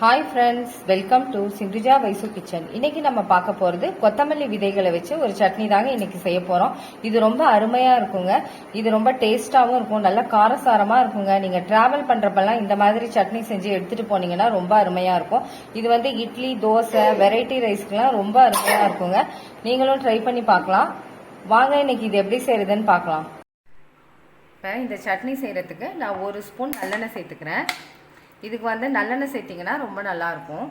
Hi friends welcome to Sindhuja Vaishu kitchen இன்னைக்கு நம்ம பார்க்க போறது கொத்தமல்லி விதைகளை வச்சு ஒரு சட்னி தாங்க இன்னைக்கு செய்ய போறோம். இது ரொம்ப அருமையா இருக்குங்க. இது ரொம்ப டேஸ்ட்டாகவும் இருக்கும். நல்ல காரசாரமா இருக்குங்க. நீங்க டிராவல் பண்றப்பெல்லாம் இந்த மாதிரி சட்னி செஞ்சு எடுத்துட்டு போனீங்கன்னா ரொம்ப அருமையா இருக்கும். இது வந்து இட்லி தோசை வெரைட்டி ரைஸ்க்குலாம் ரொம்ப அருமையா இருக்குங்க. நீங்களும் ட்ரை பண்ணி பார்க்கலாம். வாங்க இன்னைக்கு இது எப்படி செய்யறதுன்னு பார்க்கலாம். இப்போ இந்த சட்னி செய்கிறதுக்கு நான் ஒரு ஸ்பூன் நல்லெண்ணெய் சேர்த்துக்கிறேன். இதுக்கு வந்து நல்லெண்ணெய் சேர்த்திங்கன்னா ரொம்ப நல்லாயிருக்கும்.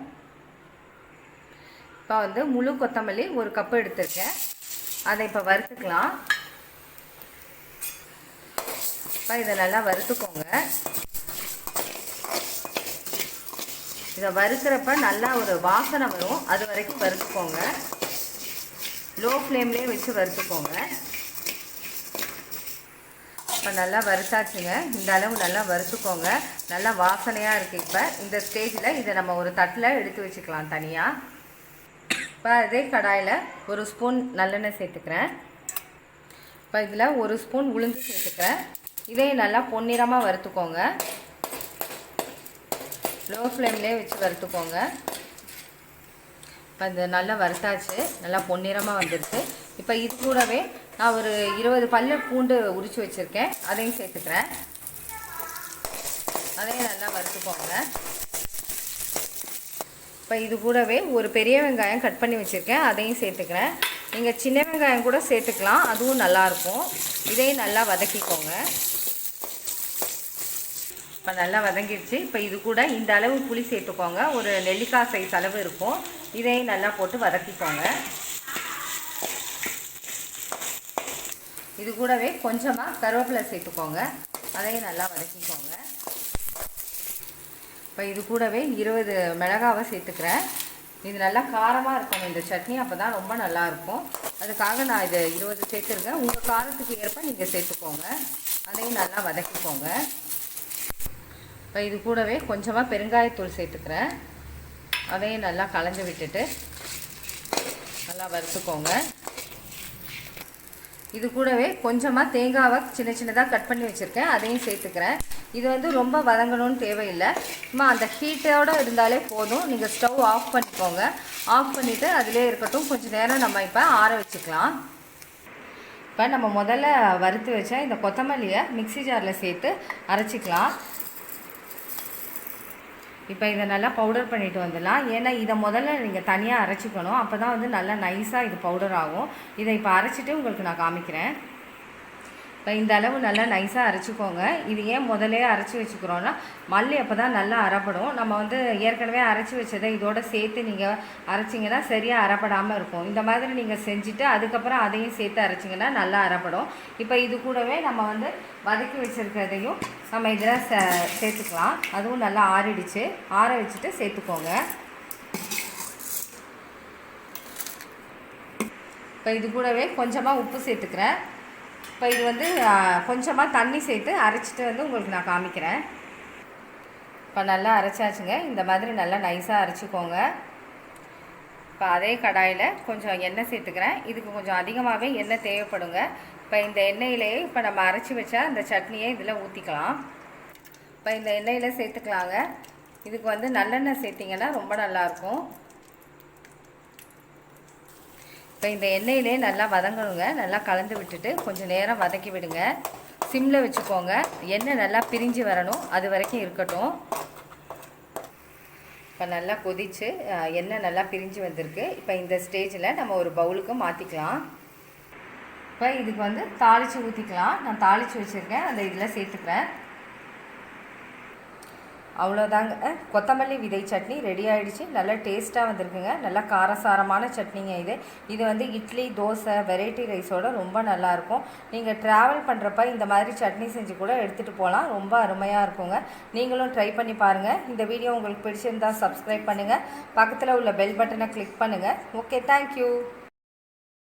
இப்போ வந்து முழு கொத்தமல்லி ஒரு கப்பு எடுத்திருக்கேன். அதை இப்போ வறுத்துக்கலாம். இப்போ இதை நல்லா வறுத்துக்கோங்க. இதை வறுக்கிறப்ப நல்லா ஒரு வாசனை வரும். அது வரைக்கும் வறுத்துக்கோங்க. லோ ஃப்ளேம்லேயே வச்சு வறுத்துக்கோங்க. இப்போ நல்லா வறுத்தாச்சுங்க. இந்த அளவு நல்லா வறுத்துக்கோங்க. நல்லா வாசனையாக இருக்குது இப்போ. இந்த ஸ்டேஜில் இதை நம்ம ஒரு தட்டில் எடுத்து வச்சுக்கலாம் தனியாக இப்போ அதே கடாயில் ஒரு ஸ்பூன் நல்லெண்ணெய் சேர்த்துக்கிறேன். இப்போ இதில் ஒரு ஸ்பூன் உளுந்து சேர்த்துக்கிறேன். இதையும் நல்லா பொன்னிறமாக வறுத்துக்கோங்க. லோ ஃப்ளேம்லேயே வச்சு வறுத்துக்கோங்க. இப்போ இது நல்லா வறுத்தாச்சு. நல்லா பொன்னிறமாக வந்துடுச்சு இப்போ இது கூடவே நான் ஒரு இருபது பல்லு பூண்டு உரித்து வச்சுருக்கேன். அதையும் சேர்த்துக்கிறேன். அதையும் நல்லா வறுத்துக்கோங்க. இப்போ இது கூடவே ஒரு பெரிய வெங்காயம் கட் பண்ணி வச்சுருக்கேன். அதையும் சேர்த்துக்கிறேன். நீங்கள் சின்ன வெங்காயம் கூட சேர்த்துக்கலாம். அதுவும் நல்லாயிருக்கும் இதையும் நல்லா வதக்கிக்கோங்க. இப்போ நல்லா வதங்கிடுச்சு. இப்போ இது கூட இந்த அளவு புளி சேர்த்துக்கோங்க. ஒரு நெல்லிக்காய் சைஸ் அளவு இருக்கும். இதையும் நல்லா போட்டு வதக்கிக்கோங்க. இது கூடவே கொஞ்சமாக கருவேப்பிலை சேர்த்துக்கோங்க. அதையும் நல்லா வதக்கிக்கோங்க. இப்போ இது கூடவே இருபது மிளகாவை சேர்த்துக்கிறேன். இது நல்லா காரமாக இருக்கணும். இந்த சட்னி அப்போ தான் ரொம்ப நல்லாயிருக்கும் அதுக்காக நான் இது இருபது சேர்த்துருக்கேன். உங்கள் காரத்துக்கு ஏற்ப நீங்கள் சேர்த்துக்கோங்க. அதையும் நல்லா வதக்கிக்கோங்க. இப்போ இது கூடவே கொஞ்சமாக பெருங்காயத்தூள் சேர்த்துக்கிறேன். அதையும் நல்லா கலந்து விட்டுட்டு நல்லா வறுத்துக்கோங்க. இது கூடவே கொஞ்சமாக தேங்காவை சின்ன சின்னதாக கட் பண்ணி வச்சுருக்கேன். அதையும் சேர்த்துக்கிறேன். இது வந்து ரொம்ப வதங்கணும்னு தேவையில்லை. சும்மா அந்த ஹீட்டோடு இருந்தாலே போதும். நீங்கள் ஸ்டவ் ஆஃப் பண்ணிக்கோங்க. ஆஃப் பண்ணிவிட்டு அதிலே இருக்கட்டும். கொஞ்சம் நேரம் நம்ம இப்போ ஆற வச்சுக்கலாம். இப்போ நம்ம முதல்ல வறுத்து வச்ச இந்த கொத்தமல்லியை மிக்சி ஜாரில் சேர்த்து அரைச்சிக்கலாம். இப்போ இதை நல்லா பவுடர் பண்ணிட்டு வந்துடலாம். ஏன்னா இதை முதல்ல நீங்கள் தனியாக அரைச்சிக்கணும். அப்போ தான் வந்து நல்லா நைஸாக இது பவுடர் ஆகும். இதை இப்போ அரைச்சிட்டு உங்களுக்கு நான் காமிக்கிறேன். இப்போ இந்த அளவு நல்லா நைஸாக அரைச்சிக்கோங்க. இது ஏன் முதலே அரைச்சி வச்சுக்கிறோன்னா மல்லி அப்போ தான் நல்லா அரைப்படும். நம்ம வந்து ஏற்கனவே அரைச்சி வச்சதை இதோட சேர்த்து நீங்கள் அரைச்சிங்கன்னா சரியாக அரைப்படாமல் இருக்கும். இந்த மாதிரி நீங்கள் செஞ்சுட்டு அதுக்கப்புறம் அதையும் சேர்த்து அரைச்சிங்கன்னா நல்லா அரைப்படும். இப்போ இது கூடவே நம்ம வந்து வதக்கி வச்சுருக்கிறதையும் நம்ம இதில் சே சேர்த்துக்கலாம். அதுவும் நல்லா ஆறிடுச்சு. ஆற வச்சுட்டு சேர்த்துக்கோங்க. இப்போ இது கூடவே கொஞ்சமாக உப்பு சேர்த்துக்கிறேன். இப்போ இது வந்து கொஞ்சமாக தண்ணி சேர்த்து அரைச்சிட்டு வந்து உங்களுக்கு நான் காமிக்கிறேன். இப்போ நல்லா அரைச்சாச்சுங்க. இந்த மாதிரி நல்லா நைஸாக அரைச்சிக்கோங்க. இப்போ அதே கடாயில் கொஞ்சம் எண்ணெய் சேர்த்துக்கிறேன். இதுக்கு கொஞ்சம் அதிகமாகவே எண்ணெய் தேவைப்படுங்க. இப்போ இந்த எண்ணெயிலேயே இப்போ நம்ம அரைச்சி வச்சா இந்த சட்னியை இதில் ஊற்றிக்கலாம் இப்போ இந்த எண்ணெயில் சேர்த்துக்கலாங்க. இதுக்கு வந்து நல்லெண்ணெய் சேர்த்திங்கன்னா ரொம்ப நல்லாயிருக்கும் இப்போ இந்த எண்ணெயிலே நல்லா வதங்கணுங்க. நல்லா கலந்து விட்டுட்டு கொஞ்சம் நேரம் வதக்கி விடுங்க. சிம்மில் வச்சுக்கோங்க. எண்ணெய் நல்லா பிரிஞ்சு வரணும். அது வரைக்கும் இருக்கட்டும். இப்போ நல்லா கொதித்து எண்ணெய் நல்லா பிரிஞ்சு வந்திருக்கு. இப்போ இந்த ஸ்டேஜில் நம்ம ஒரு பவுலுக்கு மாற்றிக்கலாம் இப்போ இதுக்கு வந்து தாளித்து ஊற்றிக்கலாம் நான் தாளித்து வச்சுருக்கேன். அந்த இதில் சேர்த்துக்கிறேன். அவ்வளோதாங்க கொத்தமல்லி விதை சட்னி ரெடி ஆகிடுச்சு நல்லா டேஸ்ட்டாக வந்திருக்குங்க. நல்லா காரசாரமான சட்னிங்க இது. இது வந்து இட்லி தோசை வெரைட்டி ரைஸோட ரொம்ப நல்லாயிருக்கும். நீங்கள் ட்ராவல் பண்ணுறப்ப இந்த மாதிரி சட்னி செஞ்சு கூட எடுத்துகிட்டு போகலாம் ரொம்ப அருமையாக இருக்குங்க. நீங்களும் ட்ரை பண்ணி பாருங்கள் இந்த வீடியோ உங்களுக்கு பிடிச்சிருந்தா சப்ஸ்கிரைப் பண்ணுங்கள் பக்கத்தில் உள்ள பெல் பட்டனை கிளிக் பண்ணுங்கள் ஓகே தேங்க்யூ